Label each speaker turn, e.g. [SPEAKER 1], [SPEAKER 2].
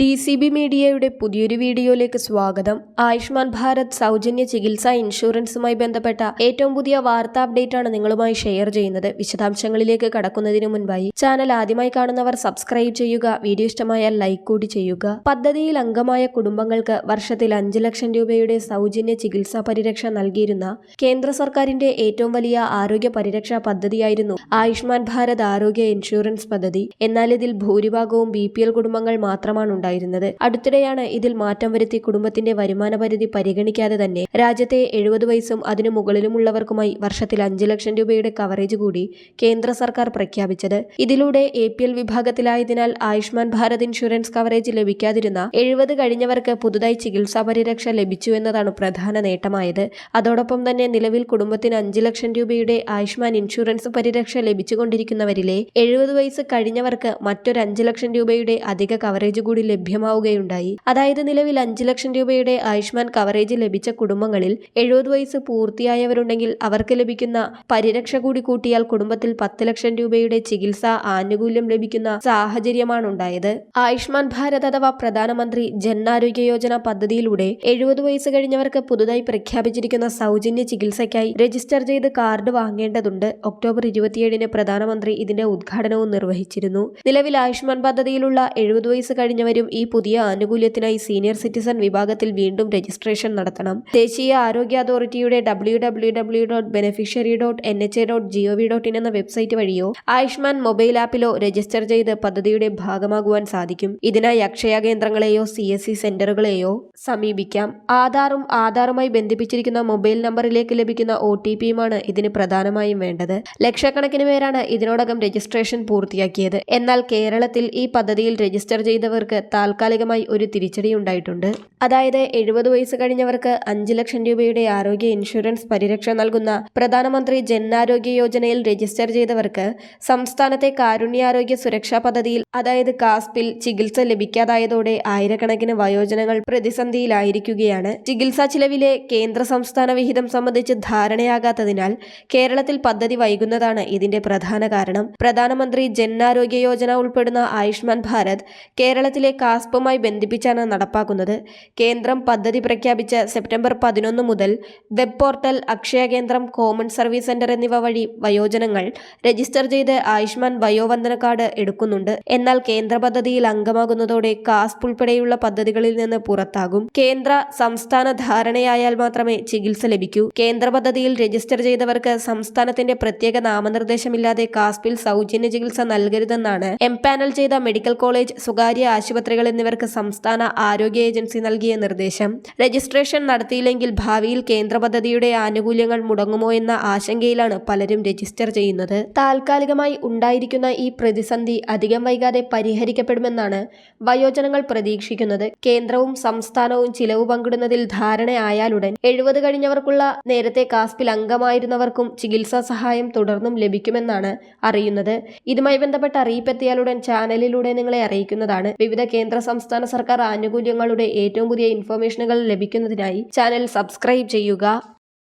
[SPEAKER 1] D C B മീഡിയയുടെ പുതിയൊരു വീഡിയോയിലേക്ക് സ്വാഗതം. ആയുഷ്മാൻ ഭാരത് സൗജന്യ ചികിത്സാ ഇൻഷുറൻസുമായി ബന്ധപ്പെട്ട ഏറ്റവും പുതിയ വാർത്താ അപ്ഡേറ്റ് ആണ് നിങ്ങളുമായി ഷെയർ ചെയ്യുന്നത്. വിശദാംശങ്ങളിലേക്ക് കടക്കുന്നതിന് മുൻപായി ചാനൽ ആദ്യമായി കാണുന്നവർ സബ്സ്ക്രൈബ് ചെയ്യുക വീഡിയോ ഇഷ്ടമായാൽ ലൈക്ക് കൂടി ചെയ്യുക. പദ്ധതിയിൽ അംഗമായ കുടുംബങ്ങൾക്ക് വർഷത്തിൽ അഞ്ച് ലക്ഷം രൂപയുടെ സൗജന്യ ചികിത്സാ പരിരക്ഷ നൽകിയിരുന്ന കേന്ദ്ര സർക്കാരിന്റെ ഏറ്റവും വലിയ ആരോഗ്യ പരിരക്ഷാ പദ്ധതിയായിരുന്നു ആയുഷ്മാൻ ഭാരത് ആരോഗ്യ ഇൻഷുറൻസ് പദ്ധതി. എന്നാൽ ഇതിൽ ഭൂരിഭാഗവും ബി കുടുംബങ്ങൾ മാത്രമാണ് ഉണ്ടായിരുന്നത്. അടുത്തിടെയാണ് ഇതിൽ മാറ്റം വരുത്തി കുടുംബത്തിന്റെ വരുമാന പരിധി പരിഗണിക്കാതെ തന്നെ രാജ്യത്തെ എഴുപത് വയസ്സും അതിനു മുകളിലുമുള്ളവർക്കുമായി വർഷത്തിൽ അഞ്ച് ലക്ഷം രൂപയുടെ കവറേജ് കൂടി കേന്ദ്ര സർക്കാർ പ്രഖ്യാപിച്ചത്. ഇതിലൂടെ എ പി എൽ വിഭാഗത്തിലായതിനാൽ ആയുഷ്മാൻ ഭാരത് ഇൻഷുറൻസ് കവറേജ് ലഭിക്കാതിരുന്ന എഴുപത് കഴിഞ്ഞവർക്ക് പുതുതായി ചികിത്സാ പരിരക്ഷ ലഭിച്ചു എന്നതാണ് പ്രധാന നേട്ടമായത്. അതോടൊപ്പം തന്നെ നിലവിൽ കുടുംബത്തിന് അഞ്ച് ലക്ഷം രൂപയുടെ ആയുഷ്മാൻ ഇൻഷുറൻസ് പരിരക്ഷ ലഭിച്ചുകൊണ്ടിരിക്കുന്നവരിലെ എഴുപത് വയസ്സ് കഴിഞ്ഞവർക്ക് മറ്റൊരു അഞ്ച് ലക്ഷം രൂപയുടെ അധിക കവറേജ് കൂടി ലഭ്യമാവുകയുണ്ടായി. അതായത് നിലവിൽ അഞ്ച് ലക്ഷം രൂപയുടെ ആയുഷ്മാൻ കവറേജ് ലഭിച്ച കുടുംബങ്ങളിൽ എഴുപത് വയസ്സ് പൂർത്തിയായവരുണ്ടെങ്കിൽ അവർക്ക് ലഭിക്കുന്ന പരിരക്ഷ കൂടി കൂട്ടിയാൽ കുടുംബത്തിൽ പത്ത് ലക്ഷം രൂപയുടെ ചികിത്സാ ആനുകൂല്യം ലഭിക്കുന്ന സാഹചര്യമാണ് ഉണ്ടായത് ആയുഷ്മാൻ ഭാരത് അഥവാ പ്രധാനമന്ത്രി ജനാരോഗ്യ യോജന പദ്ധതിയിലൂടെ എഴുപത് വയസ്സ് കഴിഞ്ഞവർക്ക് പുതുതായി പ്രഖ്യാപിച്ചിരിക്കുന്ന സൗജന്യ ചികിത്സയ്ക്കായി രജിസ്റ്റർ ചെയ്ത് കാർഡ് വാങ്ങേണ്ടതുണ്ട്. ഒക്ടോബർ ഇരുപത്തിയേഴിന് പ്രധാനമന്ത്രി ഇതിന്റെ ഉദ്ഘാടനവും നിർവഹിച്ചിരുന്നു. നിലവിൽ ആയുഷ്മാൻ പദ്ധതിയിലുള്ള എഴുപത് വയസ്സ് കഴിഞ്ഞവരും ഈ പുതിയ ആനുകൂല്യത്തിനായി സീനിയർ സിറ്റിസൺ വിഭാഗത്തിൽ വീണ്ടും രജിസ്ട്രേഷൻ നടത്തണം. ദേശീയ ആരോഗ്യ അതോറിറ്റിയുടെ W W W dot beneficiary dot N H A dot G O V dot in എന്ന വെബ്സൈറ്റ് വഴിയോ ആയുഷ്മാൻ മൊബൈൽ ആപ്പിലോ രജിസ്റ്റർ ചെയ്ത് പദ്ധതിയുടെ ഭാഗമാകുവാൻ സാധിക്കും. ഇതിനായി അക്ഷയ കേന്ദ്രങ്ങളെയോ സി എസ് സി സെന്ററുകളെയോ സമീപിക്കാം. ആധാറും ആധാറുമായി ബന്ധിപ്പിച്ചിരിക്കുന്ന മൊബൈൽ നമ്പറിലേക്ക് ലഭിക്കുന്ന ഒ ടി പിയുമാണ് ഇതിന് പ്രധാനമായും വേണ്ടത്. ലക്ഷക്കണക്കിന് പേരാണ് ഇതിനോടകം രജിസ്ട്രേഷൻ പൂർത്തിയാക്കിയത്. എന്നാൽ കേരളത്തിൽ ഈ പദ്ധതിയിൽ രജിസ്റ്റർ ചെയ്തവർക്ക് താൽക്കാലികമായി ഒരു തിരിച്ചടി ഉണ്ടായിട്ടുണ്ട്. അതായത് എഴുപത് വയസ്സ് കഴിഞ്ഞവർക്ക് അഞ്ച് ലക്ഷം രൂപയുടെ ആരോഗ്യ ഇൻഷുറൻസ് പരിരക്ഷ നൽകുന്ന പ്രധാനമന്ത്രി ജനാരോഗ്യ യോജനയിൽ രജിസ്റ്റർ ചെയ്തവർക്ക് സംസ്ഥാനത്തെ കാരുണ്യാരോഗ്യ സുരക്ഷാ പദ്ധതിയിൽ അതായത് കാസ്പിൽ ചികിത്സ ലഭിക്കാതായതോടെ ആയിരക്കണക്കിന് വയോജനങ്ങൾ പ്രതിസന്ധിയിലായിരിക്കുകയാണ്. ചികിത്സാ ചിലവിലെ കേന്ദ്ര സംസ്ഥാന വിഹിതം സംബന്ധിച്ച് ധാരണയാകാത്തതിനാൽ കേരളത്തിൽ പദ്ധതി വൈകുന്നതാണ് ഇതിന്റെ പ്രധാന കാരണം. പ്രധാനമന്ത്രി ജനാരോഗ്യ യോജന ഉൾപ്പെടുന്ന ആയുഷ്മാൻ ഭാരത് കേരളത്തിലെ കാസ്പുമായി ബന്ധിപ്പിച്ചാണ് നടപ്പാക്കുന്നത്. കേന്ദ്രം പദ്ധതി പ്രഖ്യാപിച്ച സെപ്റ്റംബർ പതിനൊന്ന് മുതൽ വെബ് പോർട്ടൽ അക്ഷയ കേന്ദ്രം കോമൺ സർവീസ് സെന്റർ എന്നിവ വഴി വയോജനങ്ങൾ രജിസ്റ്റർ ചെയ്ത് ആയുഷ്മാൻ വയോവന്ദന കാർഡ് എടുക്കുന്നുണ്ട്. എന്നാൽ കേന്ദ്ര പദ്ധതിയിൽ അംഗമാകുന്നതോടെ കാസ്പ് ഉൾപ്പെടെയുള്ള പദ്ധതികളിൽ നിന്ന് പുറത്താകും. കേന്ദ്ര സംസ്ഥാന ധാരണയായാൽ മാത്രമേ ചികിത്സ ലഭിക്കൂ. കേന്ദ്ര പദ്ധതിയിൽ രജിസ്റ്റർ ചെയ്തവർക്ക് സംസ്ഥാനത്തിന്റെ പ്രത്യേക നാമനിർദ്ദേശമില്ലാതെ കാസ്പിൽ സൗജന്യ ചികിത്സ നൽകരുതെന്നാണ് എംപാനൽ ചെയ്ത മെഡിക്കൽ കോളേജ് സ്വകാര്യ ആശുപത്രികൾ എന്നിവർക്ക് സംസ്ഥാന ആരോഗ്യ ഏജൻസി നൽകിയ നിർദ്ദേശം. രജിസ്ട്രേഷൻ നടത്തിയില്ലെങ്കിൽ ഭാവിയിൽ കേന്ദ്ര പദ്ധതിയുടെ ആനുകൂല്യങ്ങൾ മുടങ്ങുമോ എന്ന ആശങ്കയിലാണ് പലരും രജിസ്റ്റർ ചെയ്യുന്നത്. താൽക്കാലികമായി ഉണ്ടായിരിക്കുന്ന ഈ പ്രതിസന്ധി അധികം വൈകാതെ പരിഹരിക്കപ്പെടുമെന്നാണ് വയോജനങ്ങൾ പ്രതീക്ഷിക്കുന്നത്. കേന്ദ്രവും സംസ്ഥാനവും ചിലവ് പങ്കിടുന്നതിൽ ധാരണയായാലുടൻ എഴുപത് കഴിഞ്ഞവർക്കുള്ള നേരത്തെ കാസ്പിൽ അംഗമായിരുന്നവർക്കും ചികിത്സാ സഹായം തുടർന്നും ലഭിക്കുമെന്നാണ് അറിയുന്നത്. ഇതുമായി ബന്ധപ്പെട്ട അറിയിപ്പെത്തിയാലുടൻ ചാനലിലൂടെ നിങ്ങളെ അറിയിക്കുന്നതാണ്. വിവിധ കേന്ദ്ര സംസ്ഥാന സർക്കാർ ആനുകൂല്യങ്ങളുടെ ഏറ്റവും പുതിയ ഇൻഫർമേഷനുകൾ ലഭിക്കുന്നതിനായി ചാനൽ സബ്സ്ക്രൈബ് ചെയ്യുക.